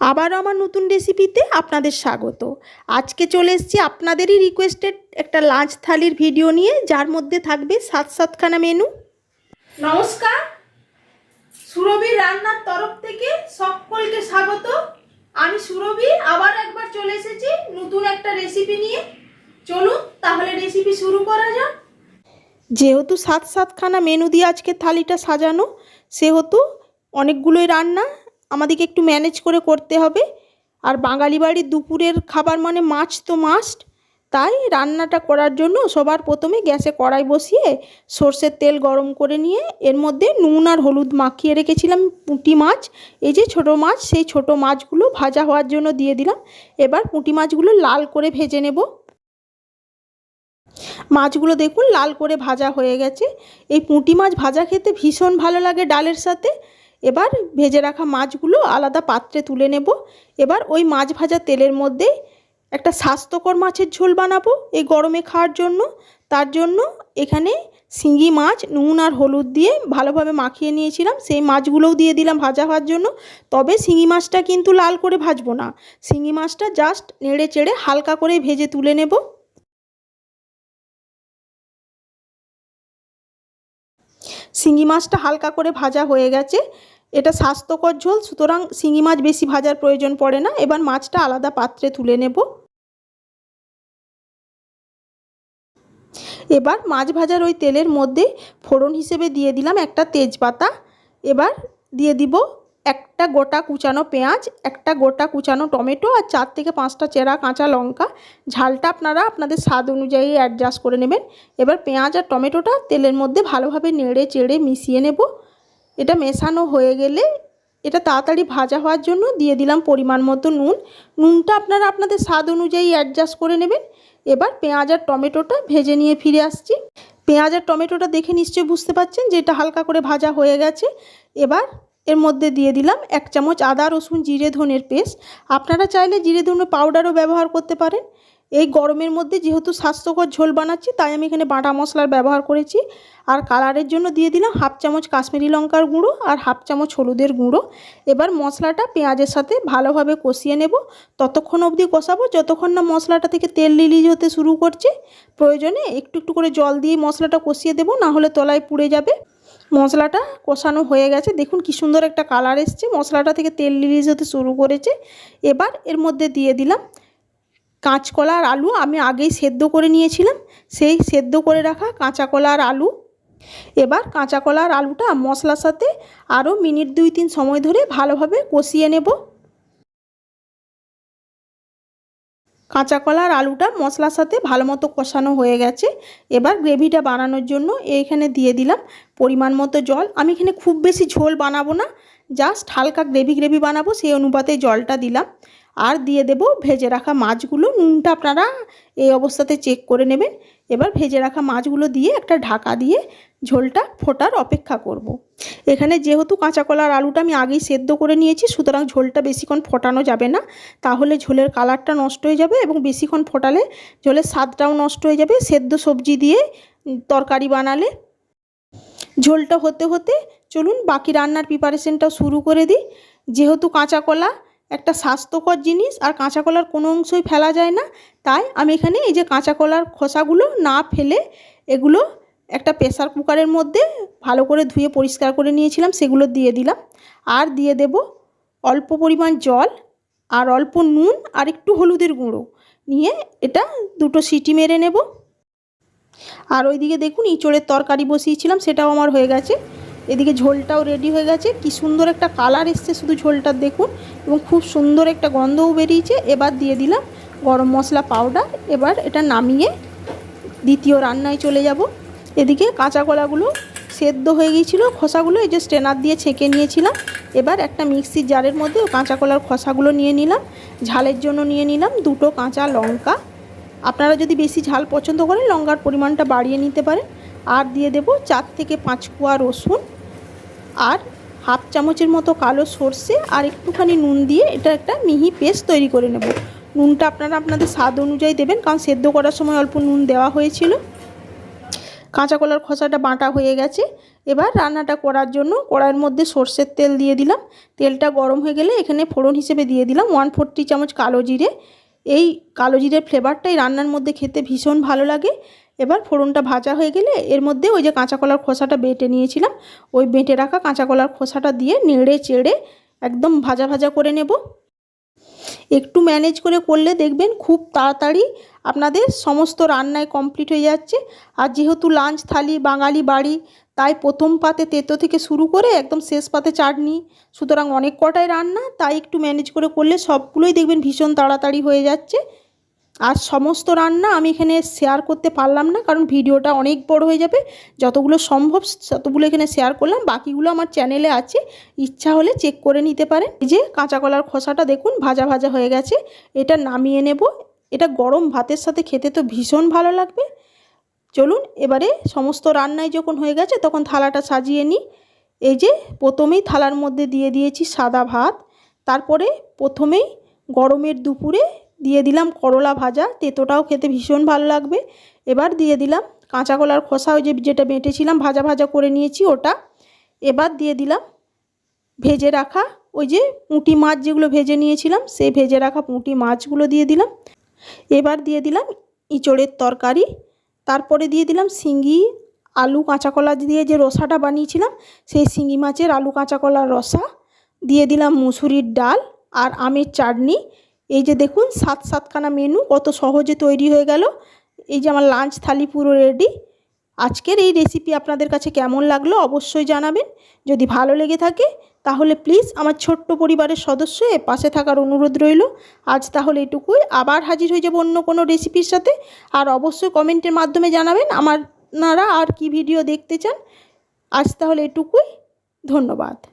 আবারও আমার নতুন রেসিপিতে আপনাদের স্বাগত। আজকে চলে এসেছি আপনাদেরই রিকোয়েস্টেড একটা লাঞ্চ থালির ভিডিও নিয়ে যার মধ্যে থাকবে সাত সাতখানা মেনু নমস্কার। সুরভি রান্নার তরফ থেকে সকলকে স্বাগত। আমি সুরভি আবার একবার চলে এসেছি নতুন একটা রেসিপি নিয়ে। চলুন তাহলে রেসিপি শুরু করা যাক। যেহেতু সাত সাতখানা মেনু দিয়ে আজকে থালিটা সাজানো সেহেতু অনেকগুলোই রান্না আমাদেরকে একটু ম্যানেজ করে করতে হবে। আর বাঙালি বাড়ির দুপুরের খাবার মানে মাছ তো মাস্ট তাই রান্নাটা করার জন্য সবার প্রথমে গ্যাসে কড়াই বসিয়ে সর্ষের তেল গরম করে নিয়ে এর মধ্যে নুন আর হলুদ মাখিয়ে রেখেছিলাম পুঁটি মাছ। এই যে ছোট মাছ, সেই ছোট মাছগুলো ভাজা হওয়ার জন্য দিয়ে দিলাম। এবার পুঁটি মাছগুলো লাল করে ভেজে নেব। মাছগুলো দেখুন লাল করে ভাজা হয়ে গেছে। এই পুঁটি মাছ ভাজা খেতে ভীষণ ভালো লাগে ডালের সাথে। এবার ভেজে রাখা মাছগুলো আলাদা পাত্রে তুলে নেব। এবার ওই মাছ ভাজা তেলের মধ্যে একটা স্বাস্থ্যকর মাছের ঝোল বানাবো এই গরমে খাওয়ার জন্য। তার জন্য এখানে শিঙি মাছ, নুন আর হলুদ দিয়ে ভালোভাবে মাখিয়ে নিয়েছিলাম। সেই মাছগুলোও দিয়ে দিলাম ভাজা হওয়ার জন্য। তবে শিঙি মাছটা কিন্তু লাল করে ভাজবো না। শিঙি মাছটা জাস্ট নেড়ে চেড়ে হালকা করে ভেজে তুলে নেব। শিঙি মাছটা হালকা করে ভাজা হয়ে গেছে। এটা স্বাস্থ্যকর ঝোল, সুতরাং শিঙি মাছ বেশি ভাজার প্রয়োজন পড়ে না। এবার মাছটা আলাদা পাত্রে তুলে নেব। এবার মাছ ভাজার ওই তেলের মধ্যে ফোড়ন হিসেবে দিয়ে দিলাম একটা তেজপাতা। এবার দিয়ে দিব একটা গোটা কুচানো পেঁয়াজ, একটা গোটা কুচানো টমেটো আর চার থেকে পাঁচটা চেরা কাঁচা লঙ্কা। ঝালটা আপনারা আপনাদের স্বাদ অনুযায়ী অ্যাডজাস্ট করে নেবেন। এবার পেঁয়াজ আর টমেটোটা তেলের মধ্যে ভালোভাবে নেড়ে চেড়ে মিশিয়ে নেব। এটা মেশানো হয়ে গেলে এটা তাড়াতাড়ি ভাজা হওয়ার জন্য দিয়ে দিলাম পরিমাণ মতো নুন। নুনটা আপনারা আপনাদের স্বাদ অনুযায়ী অ্যাডজাস্ট করে নেবেন। এবার পেঁয়াজ আর টমেটোটা ভেজে নিয়ে ফিরে আসছি। পেঁয়াজ আর টমেটোটা দেখে নিশ্চয়ই বুঝতে পারছেন যে এটা হালকা করে ভাজা হয়ে গেছে। এবার এর মধ্যে দিয়ে দিলাম এক চামচ আদা, রসুন, জিরে, ধনের পেস্ট। আপনারা চাইলে জিরে ধনের পাউডারও ব্যবহার করতে পারেন। এই গরমের মধ্যে যেহেতু স্বাস্থ্যকর ঝোল বানাচ্ছি, তাই আমি এখানে বাটা মশলার ব্যবহার করেছি। আর কালারের জন্য দিয়ে দিলাম হাফ চামচ কাশ্মীরি লঙ্কার গুঁড়ো আর হাফ চামচ হলুদের গুঁড়ো। এবার মশলাটা পেঁয়াজের সাথে ভালোভাবে কষিয়ে নেব। ততক্ষণ অবধি কষাবো। যতক্ষণ না মশলাটা থেকে তেল রিলিজ হতে শুরু করছে, প্রয়োজনে একটু একটু করে জল দিয়ে মশলাটা কষিয়ে দেবো না হলে তলায় পুড়ে যাবে। মশলাটা কষানো হয়ে গেছে। দেখুন কি সুন্দর একটা কালার এসছে। মশলাটা থেকে তেল রিলিজ হতে শুরু করেছে। এবার এর মধ্যে দিয়ে দিলাম কাঁচকলা আর আলু। আমি আগেই সেদ্ধ করে নিয়েছিলাম। সেই সেদ্ধ করে রাখা কাঁচা কলা আর আলু। এবার কাঁচা কলা আর আলুটা মশলার সাথে আরও মিনিট দুই তিন সময় ধরে ভালোভাবে কষিয়ে নেব। কাঁচা কলার আলুটা মশলার সাথে ভালো মতো কষানো হয়ে গেছে। এবার গ্রেভিটা বানানোর জন্য এইখানে দিয়ে দিলাম পরিমাণ মতো জল। আমি এখানে খুব বেশি ঝোল বানাবো না, জাস্ট হালকা গ্রেভি গ্রেভি বানাবো সেই অনুপাতে জলটা দিলাম। আর দিয়ে দেব ভেজে রাখা মাছগুলো। নুনটা আপনারা এই অবস্থাতে চেক করে নেবেন। এবার ভেজে রাখা মাছগুলো দিয়ে একটা ঢাকা দিয়ে ঝোলটা ফোটার অপেক্ষা করব। এখানে যেহেতু কাঁচা কলার আলুটা আমি আগেই সেদ্ধ করে নিয়েছি, সুতরাং ঝোলটা বেশিক্ষণ ফোটানো যাবে না। তাহলে ঝোলের কালারটা নষ্ট হয়ে যাবে এবং বেশিক্ষণ ফোটালে ঝোলের স্বাদটাও নষ্ট হয়ে যাবে। সেদ্ধ সবজি দিয়ে তরকারি বানালে। ঝোলটা হতে হতে চলুন বাকি রান্নার প্রিপারেশনটাও শুরু করে দিই। যেহেতু কাঁচা কলা একটা স্বাস্থ্যকর জিনিস আর কাঁচা কলার কোনো অংশই ফেলা যায় না। তাই আমি এখানে এই যে কাঁচা কলার খোসাগুলো না ফেলে এগুলো একটা প্রেসার কুকারের মধ্যে ভালো করে ধুয়ে পরিষ্কার করে নিয়েছিলাম, সেগুলো দিয়ে দিলাম। আর দিয়ে দেব অল্প পরিমাণ জল আর অল্প নুন আর একটু হলুদের গুঁড়ো। নিয়ে এটা দুটো সিটি মেরে নেব। আর ওইদিকে দেখুন, ইঁচড়ের তরকারি বসিয়েছিলাম, সেটাও আমার হয়ে গেছে। এদিকে ঝোলটাও রেডি হয়ে গেছে। কি সুন্দর একটা কালার এসছে শুধু ঝোলটার দেখুন। এবং খুব সুন্দর একটা গন্ধও বেরিয়েছে। এবার দিয়ে দিলাম গরম মশলা পাউডার এবার এটা নামিয়ে দ্বিতীয় রান্নায় চলে যাব। এদিকে কাঁচা কলাগুলো সেদ্ধ হয়ে গিয়েছিল। খোসাগুলো এই যে স্ট্রেনার দিয়ে ছেঁকে নিয়েছিলাম। এবার একটা মিক্সির জারের মধ্যে কাঁচা কলার খোসাগুলো নিয়ে নিলাম। ঝালের জন্য নিয়ে নিলাম দুটো কাঁচা লঙ্কা। আপনারা যদি বেশি ঝাল পছন্দ করেন, লঙ্কার পরিমাণটা বাড়িয়ে নিতে পারেন। আর দিয়ে দেব চার থেকে পাঁচ কোয়া রসুন আর হাফ চামচের মতো কালো সর্ষে আর একটুখানি নুন দিয়ে এটা একটা মিহি পেস্ট তৈরি করে নেব। নুনটা আপনারা আপনাদের স্বাদ অনুযায়ী দেবেন, কারণ সেদ্ধ করার সময় অল্প নুন দেওয়া হয়েছিল। কাঁচা কলার খোসাটা বাটা হয়ে গেছে। এবার রান্নাটা করার জন্য কড়াইয়ের মধ্যে সর্ষের তেল দিয়ে দিলাম। তেলটা গরম হয়ে গেলে এখানে ফোড়ন হিসেবে দিয়ে দিলাম। ওয়ান ফোরটি চামচ কালো জিরে এই কালো জিরের ফ্লেভারটাই রান্নার মধ্যে খেতে ভীষণ ভালো লাগে। এবার ফোড়নটা ভাজা হয়ে গেলে এর মধ্যে ওই যে কাঁচা কলার খোসাটা বেটে নিয়েছিলাম। ওই বেটে রাখা কাঁচা কলার খোসাটা দিয়ে নেড়ে চেড়ে একদম ভাজা ভাজা করে নেব। একটু ম্যানেজ করে করলে দেখবেন খুব তাড়াতাড়ি আপনাদের সমস্ত রান্নায় কমপ্লিট হয়ে যাচ্ছে। আর যেহেতু লাঞ্চ থালি, বাঙালি বাড়ি তাই প্রথম পাতে তেতো থেকে শুরু করে একদম শেষ পাতে চাটনি। সুতরাং অনেক কটাই রান্না, তাই একটু ম্যানেজ করে করলে সবগুলোই দেখবেন ভীষণ তাড়াতাড়ি হয়ে যাচ্ছে। আর সমস্ত রান্না আমি এখানে শেয়ার করতে পারলাম না, কারণ ভিডিওটা অনেক বড় হয়ে যাবে। যতগুলো সম্ভব ততগুলো এখানে শেয়ার করলাম, বাকিগুলো আমার চ্যানেলে আছে। ইচ্ছা হলে চেক করে নিতে পারেন। যে কাঁচা কলার খোসাটা দেখুন, ভাজা ভাজা হয়ে গেছে। এটা নামিয়ে নেব। এটা গরম ভাতের সাথে খেতে তো ভীষণ ভালো লাগবে। চলুন এবারে সমস্ত রান্নায় যখন হয়ে গেছে তখন থালাটা সাজিয়ে নিই। এই যে প্রথমেই থালার মধ্যে দিয়ে দিয়েছি সাদা ভাত, তারপরে প্রথমেই গরমের দুপুরে দিয়ে দিলাম করলা ভাজা, তেতোটাও খেতে ভীষণ ভালো লাগবে। এবার দিয়ে দিলাম কাঁচা কলার খোসা, ওই যে যেটা বেঁটেছিলাম ভাজা ভাজা করে নিয়েছি ওটা। এবার দিয়ে দিলাম ভেজে রাখা ওই যে পুঁটি মাছ যেগুলো ভেজে নিয়েছিলাম, সেই ভেজে রাখা পুঁটি মাছগুলো দিয়ে দিলাম। এবার দিয়ে দিলাম ইঁচড়ের তরকারি তারপরে দিয়ে দিলাম শিঙ্গি আলু কাঁচা কলা দিয়ে যে রসাটা বানিয়েছিলাম, সেই শিঙি মাছের আলু কাঁচা কলার রসা, দিয়ে দিলাম মুসুরির ডাল আর আমের চাটনি। এই যে দেখুন, সাত সাতখানা মেনু কত সহজে তৈরি হয়ে গেল। এই যে আমার লাঞ্চ থালি পুরো রেডি আজকের এই রেসিপি আপনাদের কাছে কেমন লাগল অবশ্যই জানাবেন। যদি ভালো লেগে থাকে, তাহলে প্লিজ আমার ছোট্ট পরিবারের সদস্য এ পাশে থাকার অনুরোধ রইল। আজ তাহলে এটুকুই। আবার হাজির হয়ে যাব অন্য কোনো রেসিপির সাথে। আর অবশ্যই কমেন্টের মাধ্যমে জানাবেন আমার, আপনারা আর কি ভিডিও দেখতে চান। আজ তাহলে এটুকুই। ধন্যবাদ।